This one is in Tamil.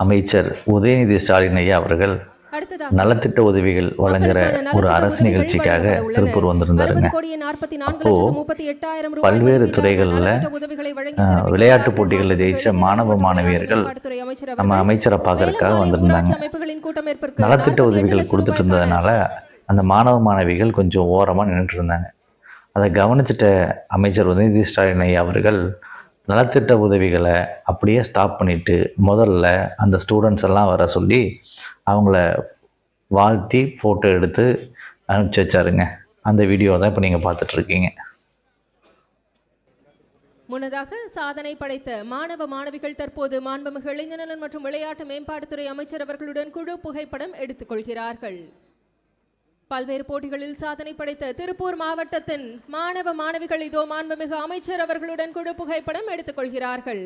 அமைச்சர் உதயநிதி ஸ்டாலின் ஐயா அவர்கள் நலத்திட்ட உதவிகள் வழங்குற ஒரு அரசு நிகழ்ச்சிக்காக. திருப்பூர் வந்திருந்தாருங்க அப்போ பல்வேறு துறைகள்ல. விளையாட்டுப் போட்டிகளில் ஜெயிச்ச மாணவ மாணவியர்கள் நம்ம அமைச்சரை பார்க்கறதுக்காக வந்திருந்தாங்க நலத்திட்ட 48 உதவிகள் கொடுத்துட்டு இருந்ததுனால அந்த மாணவ மாணவிகள் கொஞ்சம் ஓரமாக நின்றுட்டு இருந்தாங்க அதை கவனிச்சிட்ட அமைச்சர் உதயநிதி ஸ்டாலின் ஐயா அவர்கள் நலத்திட்ட உதவிகளை அப்படியே ஸ்டாப் பண்ணிவிட்டு முதல்ல அந்த ஸ்டூடெண்ட்ஸ் எல்லாம் வர சொல்லி அவங்கள வாழ்த்தி ஃபோட்டோ எடுத்து அனுப்பிச்சி வச்சாருங்க. அந்த வீடியோ தான் இப்போ நீங்கள் பார்த்துட்ருக்கீங்க முன்னதாக சாதனை படைத்த மாணவ மாணவிகள் தற்போது மாண்புமிகு இளைஞர் மற்றும் விளையாட்டு மேம்பாட்டுத்துறை அமைச்சர் அவர்களுடன் குழு புகைப்படம் எடுத்துக்கொள்கிறார்கள். பல்வேறு போட்டிகளில் சாதனை படைத்த திருப்பூர் மாவட்டத்தின் மாணவ மாணவிகள் இதோ மாண்புமிகு அமைச்சர் அவர்களுடன் குழு புகைப்படம் எடுத்துக்கொள்கிறார்கள்.